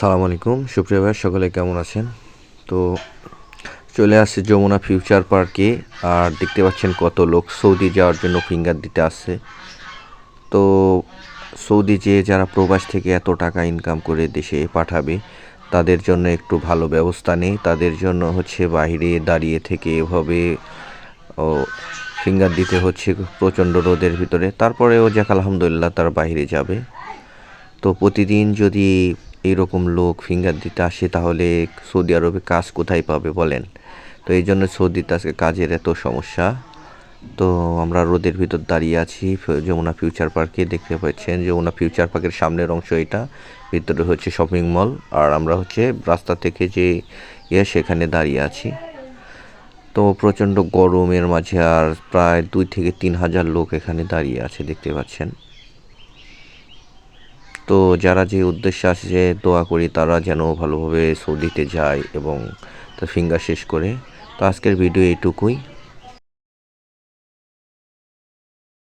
সালাম আলাইকুম। সুপ্রিয় ভাই, সকলে কেমন আছেন? তো চলে আসছে যমুনা ফিউচার পার্কে, আর দেখতে পাচ্ছেন কত লোক সৌদি যাওয়ার জন্য ফিঙ্গার দিতে আসছে। তো সৌদি যে যারা প্রবাস থেকে এত টাকা ইনকাম করে দেশে পাঠাবে, তাদের জন্য একটু ভালো ব্যবস্থা নেই। তাদের জন্য হচ্ছে বাইরে দাঁড়িয়ে থেকে এভাবে, ও, ফিঙ্গার দিতে হচ্ছে প্রচণ্ড রোদের ভিতরে। তারপরেও যাক, আলহামদুলিল্লাহ তার বাইরে যাবে। তো প্রতিদিন যদি এইরকম লোক ফিঙ্গার দিতে আসে, তাহলে সৌদি আরবে কাজ কোথায় পাবে বলেন? তো এই জন্য সৌদিতে আজকে কাজের এত সমস্যা। তো আমরা রোদের ভিতর দাঁড়িয়ে আছি, যমুনা ফিউচার পার্কে দেখতে পাচ্ছেন, যমুনা ফিউচার পার্কের সামনের অংশ এটা। ভিতরে হচ্ছে শপিং মল আর আমরা হচ্ছে রাস্তা থেকে যে ইয়ে সেখানে দাঁড়িয়ে আছি। তো প্রচণ্ড গরমের মাঝে আর প্রায় দুই থেকে তিন হাজার লোক এখানে দাঁড়িয়ে আছে, দেখতে পাচ্ছেন। তো যারা যে উদ্দেশ্যে আসছে দোয়া করি, তারা যেন ভালোভাবে সৌদিতে যায় এবং তার ফিঙ্গার শেষ করে। তো আজকের ভিডিও এইটুকুই।